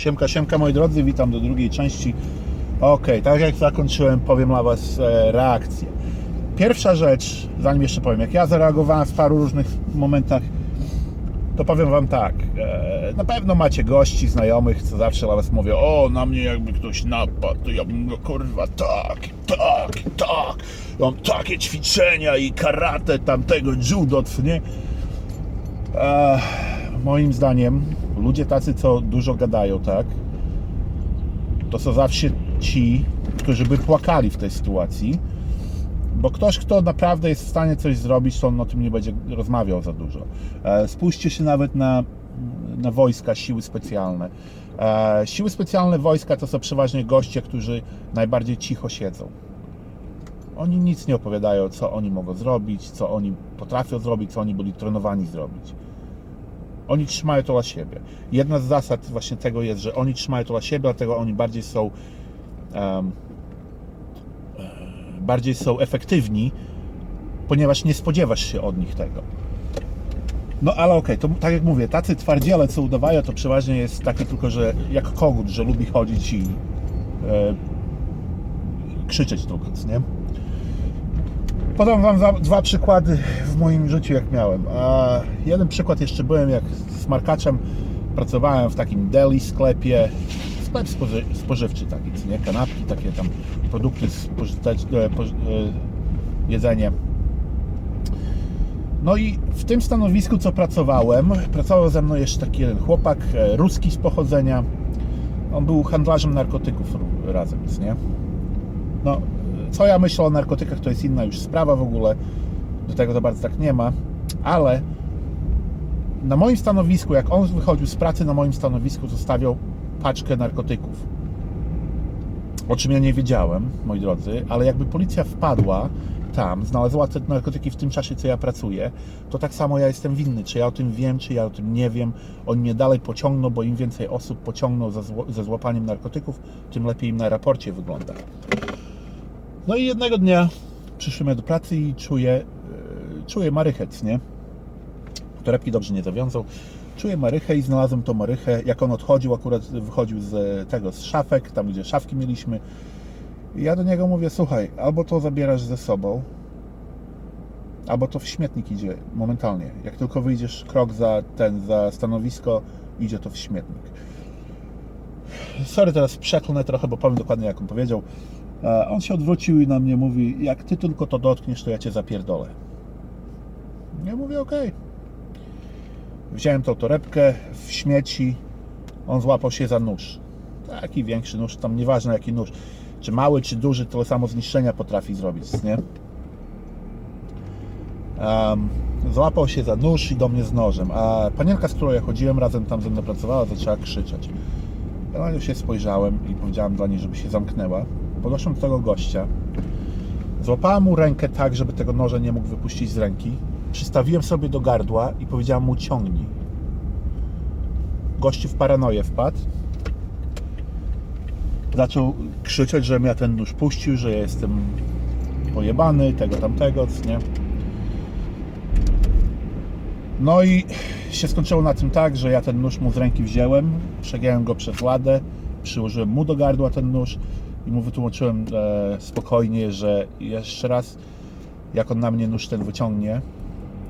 Siemka, siemka moi drodzy, witam do drugiej części. Ok, tak jak zakończyłem, powiem dla Was e, reakcję. Pierwsza rzecz, zanim jeszcze powiem, jak ja zareagowałem w paru różnych momentach, to powiem Wam tak. E, na pewno macie gości, znajomych, co zawsze dla Was mówią, o, na mnie jakby ktoś napadł, to ja bym go kurwa tak, tak, tak. Mam takie ćwiczenia i karate tamtego judo, nie? E, moim zdaniem ludzie tacy, co dużo gadają, tak, to są zawsze ci, którzy by płakali w tej sytuacji, bo ktoś, kto naprawdę jest w stanie coś zrobić, to on o tym nie będzie rozmawiał za dużo. E, spójrzcie się nawet na, na wojska, siły specjalne. E, siły specjalne wojska to są przeważnie goście, którzy najbardziej cicho siedzą. Oni nic nie opowiadają, co oni mogą zrobić, co oni potrafią zrobić, co oni byli trenowani zrobić. Oni trzymają to dla siebie. Jedna z zasad właśnie tego jest, że oni trzymają to dla siebie, dlatego oni bardziej są e, bardziej są efektywni, ponieważ nie spodziewasz się od nich tego. No ale okej, to tak jak mówię, tacy twardziele, co udawają, to przeważnie jest taki tylko, że jak kogut, że lubi chodzić i e, krzyczeć tylko, nie? Podam Wam dwa przykłady w moim życiu, jak miałem. A jeden przykład jeszcze byłem, jak z markaczem pracowałem w takim deli sklepie, sklep spoży, spożywczy taki, nie? Kanapki, takie tam produkty spożyteczne, e, jedzenie. No i w tym stanowisku, co pracowałem, pracował ze mną jeszcze taki jeden chłopak, e, ruski z pochodzenia. On był handlarzem narkotyków razem, nie? No, co ja myślę o narkotykach, to jest inna już sprawa w ogóle. Do tego to bardzo tak nie ma. Ale na moim stanowisku, jak on wychodził z pracy, na moim stanowisku zostawiał paczkę narkotyków. O czym ja nie wiedziałem, moi drodzy, ale jakby policja wpadła tam, znalazła te narkotyki w tym czasie, co ja pracuję, to tak samo ja jestem winny. Czy ja o tym wiem, czy ja o tym nie wiem. Oni mnie dalej pociągną, bo im więcej osób pociągną za ze złapaniem narkotyków, tym lepiej im na raporcie wygląda. No i jednego dnia przyszłem do pracy i czuję, yy, czuję marychec, nie? Torebki dobrze nie zawiązał. Czuję marychę i znalazłem tą marychę. Jak on odchodził, akurat wychodził z tego, z szafek, tam gdzie szafki mieliśmy. I ja do niego mówię, słuchaj, albo to zabierasz ze sobą, albo to w śmietnik idzie momentalnie. Jak tylko wyjdziesz krok za ten, za stanowisko, idzie to w śmietnik. Sorry, teraz przeklnę trochę, bo powiem dokładnie jak on powiedział. E, On się odwrócił i na mnie mówi, jak ty tylko to dotkniesz, to ja cię zapierdolę. Ja mówię, okej. Wziąłem tą torebkę w śmieci, on złapał się za nóż. Taki większy nóż, tam nieważne jaki nóż. Czy mały, czy duży, tyle samo zniszczenia potrafi zrobić, nie? Em, złapał się za nóż i do mnie z nożem. A panienka, z którą ja chodziłem, razem tam ze mną pracowała, zaczęła krzyczeć. Ja na nią się spojrzałem i powiedziałem dla niej, żeby się zamknęła. Do tego gościa. Złapałem mu rękę tak, żeby tego noża nie mógł wypuścić z ręki. Przystawiłem sobie do gardła i powiedziałem mu ciągnij. Gościu w paranoję wpadł. Zaczął krzyczeć, że ja ten nóż puścił, że ja jestem pojebany, tego tamtego, nie? No i się skończyło na tym tak, że ja ten nóż mu z ręki wziąłem, przegiąłem go przez ladę, przyłożyłem mu do gardła ten nóż i mu wytłumaczyłem e, spokojnie, że jeszcze raz, jak on na mnie nóż ten wyciągnie,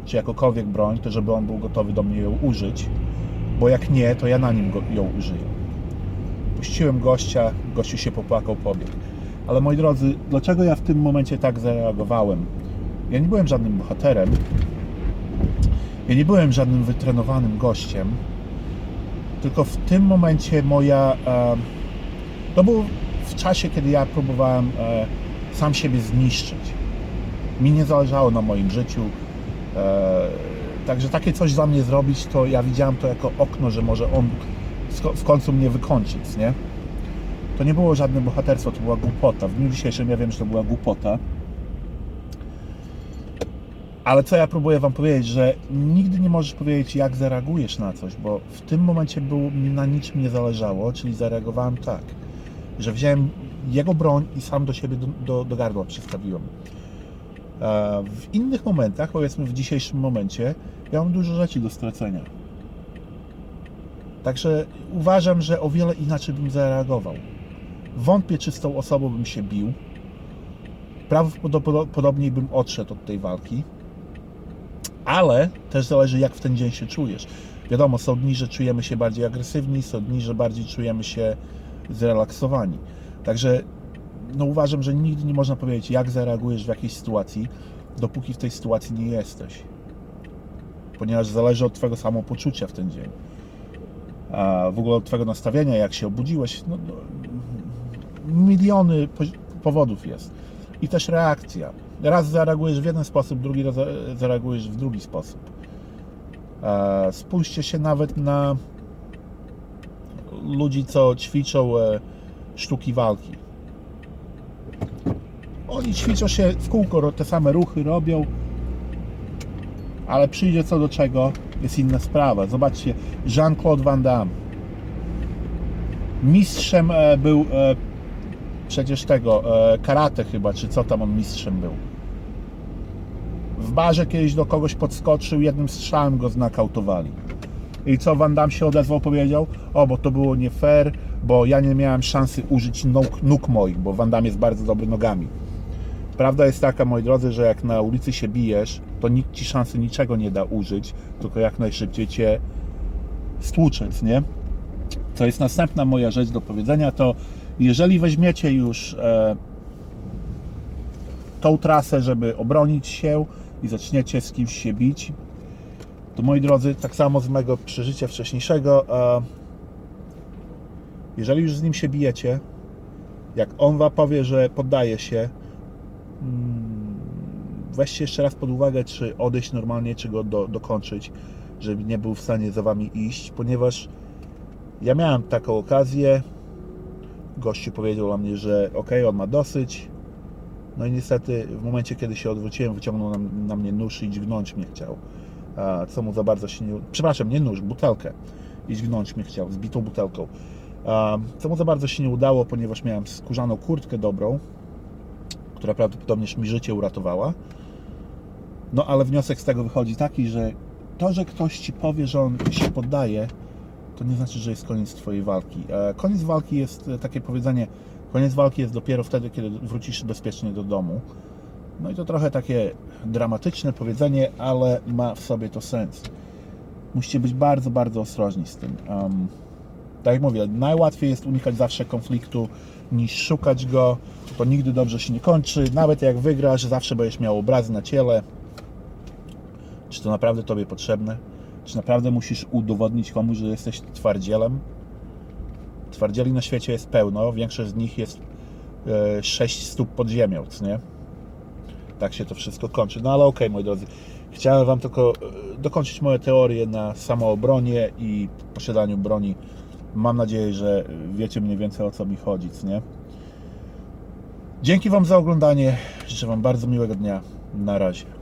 czy jakokolwiek broń, to żeby on był gotowy do mnie ją użyć, bo jak nie, to ja na nim go, ją użyję. Puściłem gościa, gościu się popłakał, pobiegł. Ale moi drodzy, dlaczego ja w tym momencie tak zareagowałem? Ja nie byłem żadnym bohaterem, ja nie byłem żadnym wytrenowanym gościem, tylko w tym momencie moja. E, to był w czasie, kiedy ja próbowałem e, sam siebie zniszczyć. Mi nie zależało na moim życiu. E, także takie coś za mnie zrobić, to ja widziałem to jako okno, że może on w końcu mnie wykończyć, nie? To nie było żadne bohaterstwo, to była głupota. W dniu dzisiejszym ja wiem, że to była głupota. Ale co ja próbuję Wam powiedzieć, że nigdy nie możesz powiedzieć, jak zareagujesz na coś, bo w tym momencie było, na niczym nie zależało, czyli zareagowałem tak, że wziąłem jego broń i sam do siebie do, do, do gardła przystawiłem. E, W innych momentach, powiedzmy w dzisiejszym momencie, ja mam dużo rzeczy do stracenia. Także uważam, że o wiele inaczej bym zareagował. Wątpię, czy z tą osobą bym się bił. Prawdopodobnie bym odszedł od tej walki. Ale też zależy, jak w ten dzień się czujesz. Wiadomo, są dni, że czujemy się bardziej agresywni, są dni, że bardziej czujemy się zrelaksowani. Także no uważam, że nigdy nie można powiedzieć, jak zareagujesz w jakiejś sytuacji, dopóki w tej sytuacji nie jesteś. Ponieważ zależy od Twojego samopoczucia w ten dzień. A w ogóle od Twojego nastawienia, jak się obudziłeś. No, no, miliony po- powodów jest. I też reakcja. Raz zareagujesz w jeden sposób, drugi raz za- zareagujesz w drugi sposób. E, Spójrzcie się nawet na ludzi, co ćwiczą e, sztuki walki. Oni ćwiczą się w kółko, te same ruchy robią, ale przyjdzie co do czego, jest inna sprawa. Zobaczcie, Jean-Claude Van Damme. Mistrzem e, był e, przecież tego, karate chyba, czy co tam on mistrzem był. W barze kiedyś do kogoś podskoczył, jednym strzałem go znakautowali. I co Van Damme się odezwał, powiedział? O, bo to było nie fair, bo ja nie miałem szansy użyć nóg, nóg moich, bo Van Damme jest bardzo dobry nogami. Prawda jest taka, moi drodzy, że jak na ulicy się bijesz, to nikt ci szansy niczego nie da użyć, tylko jak najszybciej cię stłuczec, nie? To jest następna moja rzecz do powiedzenia, to jeżeli weźmiecie już e, tą trasę, żeby obronić się i zaczniecie z kimś się bić, to moi drodzy, tak samo z mego przeżycia wcześniejszego, e, jeżeli już z nim się bijecie, jak on wam powie, że poddaje się, mm, weźcie jeszcze raz pod uwagę, czy odejść normalnie, czy go do, dokończyć, żeby nie był w stanie za wami iść, ponieważ ja miałem taką okazję. Gościu powiedział dla mnie, że ok, on ma dosyć. No i niestety w momencie, kiedy się odwróciłem, wyciągnął na, na mnie nóż i dźgnąć mnie chciał. Co mu za bardzo się nie... Przepraszam, nie nóż, butelkę. I dźgnąć mnie chciał, zbitą butelką. Co mu za bardzo się nie udało, ponieważ miałem skórzaną kurtkę dobrą, która prawdopodobnie mi życie uratowała. No ale wniosek z tego wychodzi taki, że to, że ktoś ci powie, że on się poddaje, to nie znaczy, że jest koniec Twojej walki. E, Koniec walki jest e, takie powiedzenie, koniec walki jest dopiero wtedy, kiedy wrócisz bezpiecznie do domu. No i to trochę takie dramatyczne powiedzenie, ale ma w sobie to sens. Musicie być bardzo, bardzo ostrożni z tym. Um, tak jak mówię, najłatwiej jest unikać zawsze konfliktu niż szukać go. To nigdy dobrze się nie kończy. Nawet jak wygrasz, zawsze będziesz miał obrazy na ciele. Czy to naprawdę Tobie potrzebne? Czy naprawdę musisz udowodnić komuś, że jesteś twardzielem? Twardzieli na świecie jest pełno, większość z nich jest e, 6 stóp pod ziemią, nie? Tak się to wszystko kończy. No ale okej, moi drodzy. Chciałem Wam tylko e, dokończyć moje teorie na samoobronie i posiadaniu broni. Mam nadzieję, że wiecie mniej więcej o co mi chodzi, nie? Dzięki Wam za oglądanie. Życzę Wam bardzo miłego dnia. Na razie.